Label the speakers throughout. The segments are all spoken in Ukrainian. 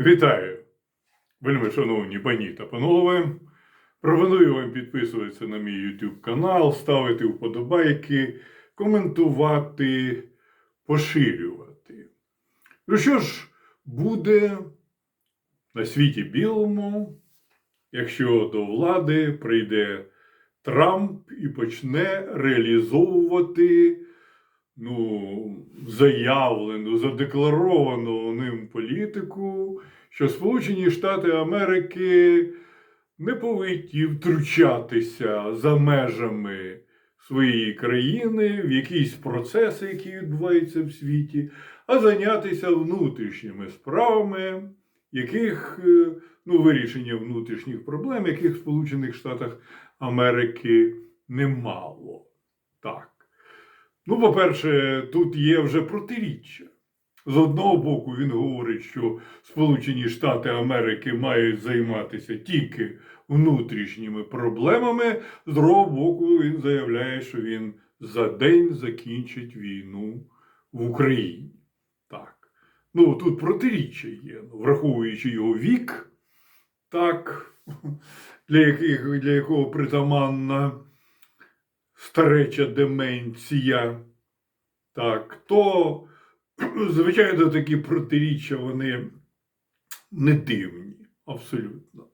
Speaker 1: Вітаю, вельми шановні пані та панове. Пропоную вам підписуватися на мій YouTube канал, ставити вподобайки, коментувати, поширювати. Ну що ж буде на світі білому, якщо до влади прийде Трамп і почне реалізовувати ну, заявлену, задекларовану ним політику, що Сполучені Штати Америки не повинні втручатися за межами своєї країни в якісь процеси, які відбуваються в світі, а зайнятися внутрішніми справами, яких е, ну, вирішення внутрішніх проблем, яких в Сполучених Штатах Америки немало. Так. Ну, по-перше, тут є вже протиріччя. З одного боку, він говорить, що Сполучені Штати Америки мають займатися тільки внутрішніми проблемами. З другого боку, він заявляє, що він за день закінчить війну в Україні. Так. Ну, тут протиріччя є, ну, враховуючи його вік, так, для, яких, для якого притаманна стареча деменція, так, то, звичайно, такі протиріччя вони не дивні, абсолютно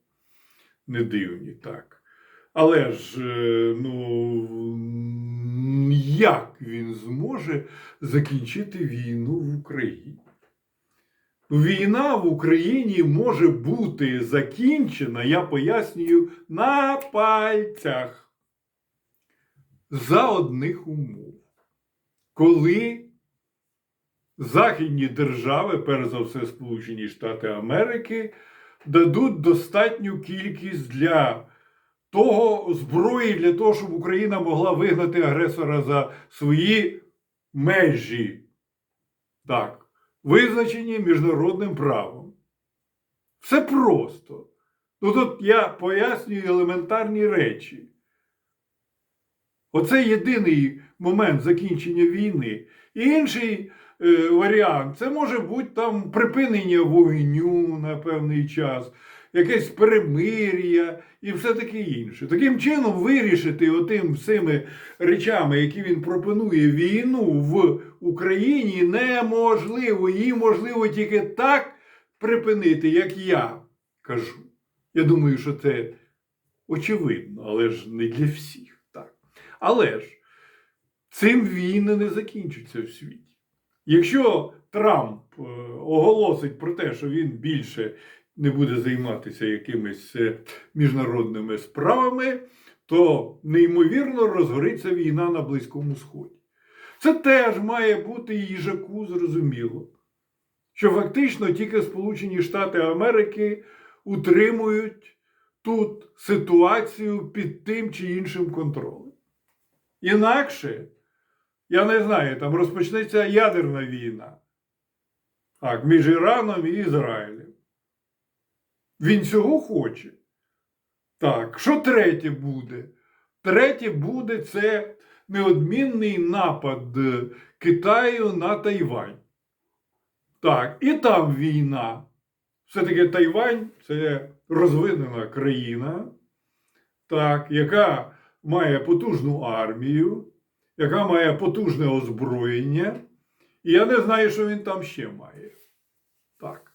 Speaker 1: не дивні, так. Але ж, е, ну, як він зможе закінчити війну в Україні? Війна в Україні може бути закінчена, я пояснюю, на пальцях за одних умов. Коли західні держави, перш за все Сполучені Штати Америки, дадуть достатню кількість для того зброї, для того, щоб Україна могла вигнати агресора за свої межі. Так, визначені міжнародним правом. Все просто. Ну тут я пояснюю елементарні речі. Оце єдиний момент закінчення війни. І інший е, варіант це може бути там припинення вогню на певний час, якесь перемир'я і все таке інше. Таким чином, вирішити отим всіми речами, які він пропонує війну в Україні, неможливо. Її можливо тільки так припинити, як я кажу. Я думаю, що це очевидно, але ж не для всіх. Але ж цим війни не закінчаться в світі. Якщо Трамп е, оголосить про те, що він більше не буде займатися якимись е, міжнародними справами, то неймовірно розгориться війна на Близькому Сході. Це теж має бути їжаку зрозуміло, що фактично тільки Сполучені Штати Америки утримують тут ситуацію під тим чи іншим контролем. Інакше, я не знаю, там розпочнеться ядерна війна так, між Іраном і Ізраїлем. Він цього хоче. Так, що третє буде? Третє буде це неодмінний напад Китаю на Тайвань. Так, і там війна. Все-таки Тайвань це розвинена країна, так, яка має потужну армію, яка має потужне озброєння. І я не знаю, що він там ще має. Так.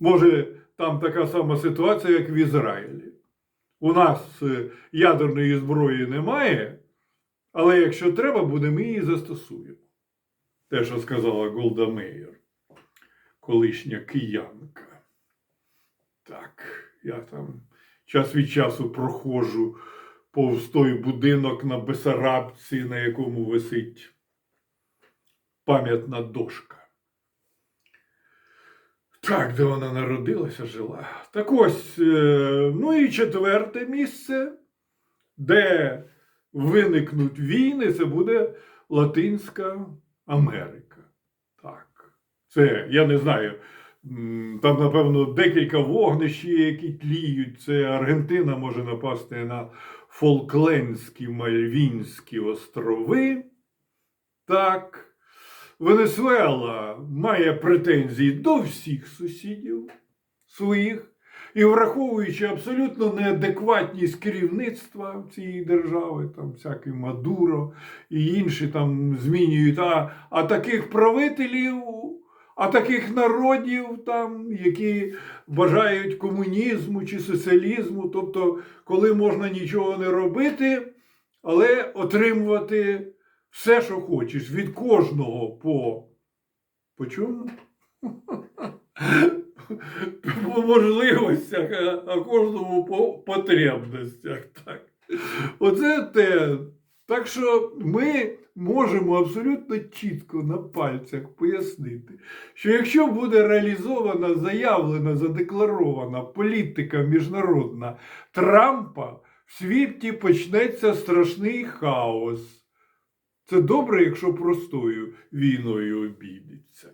Speaker 1: Може, там така сама ситуація, як в Ізраїлі. У нас е, ядерної зброї немає, але якщо треба буде, ми її застосуємо. Те, що сказала Голда Меєр, колишня киянка. Так, я там час від часу проходжу повз той будинок на Бесарабці, на якому висить пам'ятна дошка. Так, де вона народилася, жила. Так ось, е, ну і четверте місце, де виникнуть війни, це буде Латинська Америка. Так. Це, я не знаю, там, напевно, декілька вогнищ, які тліють. Це Аргентина може напасти на Фолклендські Мальвінські острови. Так. Венесуела має претензії до всіх сусідів. своїх і враховуючи абсолютно неадекватність керівництва цієї держави, там всякий Мадуро і інші там змінюють, а, а таких правителів, а таких народів, там, які бажають комунізму чи соціалізму, тобто, коли можна нічого не робити, але отримувати все, що хочеш, від кожного по, по чому? По можливостях, а, кожному по потребностях. Так. Оце те. Так що ми можемо абсолютно чітко на пальцях пояснити, що якщо буде реалізована, заявлена, задекларована політика міжнародна Трампа, в світі почнеться страшний хаос. Це добре, якщо простою війною обійдеться.